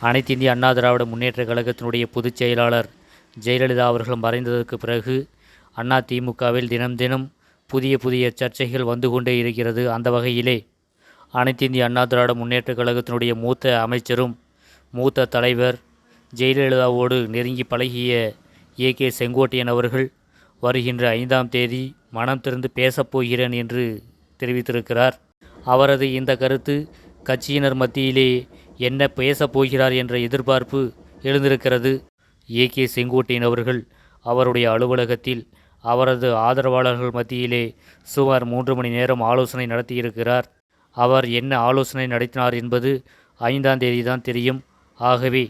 அனைத்து இந்திய அண்ணா திராவிட முன்னேற்ற கழகத்தினுடைய பொதுச் செயலாளர் ஜெயலலிதா அவர்கள் மறைந்ததற்கு பிறகு அண்ணா திமுகவில் தினம் தினம் புதிய புதிய சர்ச்சைகள் வந்து கொண்டே இருக்கிறது. அந்த வகையிலே அனைத்து இந்திய அண்ணா திராவிட முன்னேற்ற கழகத்தினுடைய மூத்த அமைச்சரும் மூத்த தலைவர் ஜெயலலிதாவோடு நெருங்கி பழகிய ஏ. கே. செங்கோட்டையன் அவர்கள் வருகின்ற ஐந்தாம் தேதி மனம் திறந்து பேசப் போகிறேன் என்று தெரிவித்திருக்கிறார். அவரது இந்த கருத்து கட்சியினர் மத்தியிலே என்ன பேசப் போகிறார் என்ற எதிர்பார்ப்பு எழுந்திருக்கிறது. ஏ. கே. செங்கோட்டையன் அவர்கள் அவருடைய அலுவலகத்தில் அவரது ஆதரவாளர்கள் மத்தியிலே சுமார் மூன்று மணி நேரம் ஆலோசனை நடத்தியிருக்கிறார். அவர் என்ன ஆலோசனை நடத்தினார் என்பது ஐந்தாம் தேதி தான் தெரியும். ஆகவே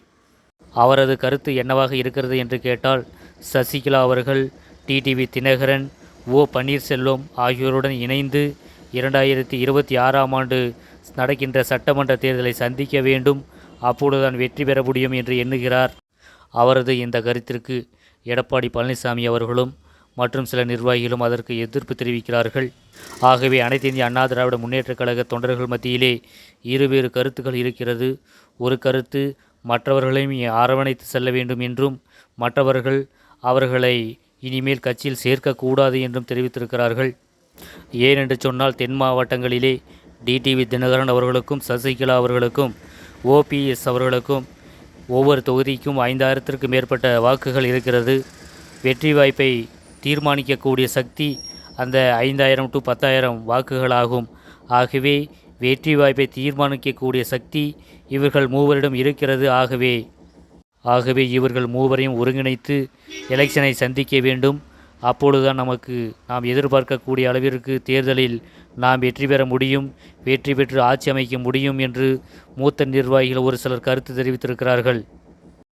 அவரது கருத்து என்னவாக இருக்கிறது என்று கேட்டால் சசிகலா அவர்கள் டிடிவி தினகரன் ஓ. பன்னீர்செல்வம் ஆகியோருடன் இணைந்து இரண்டாயிரத்தி இருபத்தி ஆறாம் ஆண்டு நடக்கின்ற சட்டமன்ற தேர்தலை சந்திக்க வேண்டும். அப்பொழுதுதான் வெற்றி பெற முடியும் என்று எண்ணுகிறார் அவரது இந்த கருத்திற்கு எடப்பாடி பழனிசாமி அவர்களும் மற்றும் சில நிர்வாகிகளும் அதற்கு எதிர்ப்பு தெரிவிக்கிறார்கள். ஆகவே அனைத்து இந்திய அண்ணா திராவிட முன்னேற்றக் கழக தொண்டர்கள் மத்தியிலே இருவேறு கருத்துக்கள் இருக்கிறது. ஒரு கருத்து மற்றவர்களையும் அரவணைத்து செல்ல வேண்டும் என்றும் மற்றவர்கள் அவர்களை இனிமேல் கட்சியில் சேர்க்கக்கூடாது என்றும் தெரிவித்திருக்கிறார்கள். ஏனென்று சொன்னால் தென் மாவட்டங்களிலே டிடிவி தினகரன் அவர்களுக்கும் சசிகலா அவர்களுக்கும் ஓபிஎஸ் அவர்களுக்கும் ஒவ்வொரு தொகுதிக்கும் ஐந்தாயிரத்திற்கு மேற்பட்ட வாக்குகள் இருக்கிறது. வெற்றி வாய்ப்பை தீர்மானிக்கக்கூடிய சக்தி அந்த ஐந்தாயிரம் டு பத்தாயிரம் வாக்குகளாகும். ஆகவே வெற்றி வாய்ப்பை தீர்மானிக்கக்கூடிய சக்தி இவர்கள் மூவரிடம் இருக்கிறது. ஆகவே ஆகவே இவர்கள் மூவரையும் ஒருங்கிணைத்து எலெக்ஷனை சந்திக்க வேண்டும். அப்பொழுதுதான் நமக்கு நாம் எதிர்பார்க்கக்கூடிய அளவிற்கு தேர்தலில் நாம் வெற்றி பெற முடியும் வெற்றி பெற்று ஆட்சி அமைக்க முடியும் என்று மூத்த நிர்வாகிகள் ஒரு சிலர் கருத்து தெரிவித்திருக்கிறார்கள்.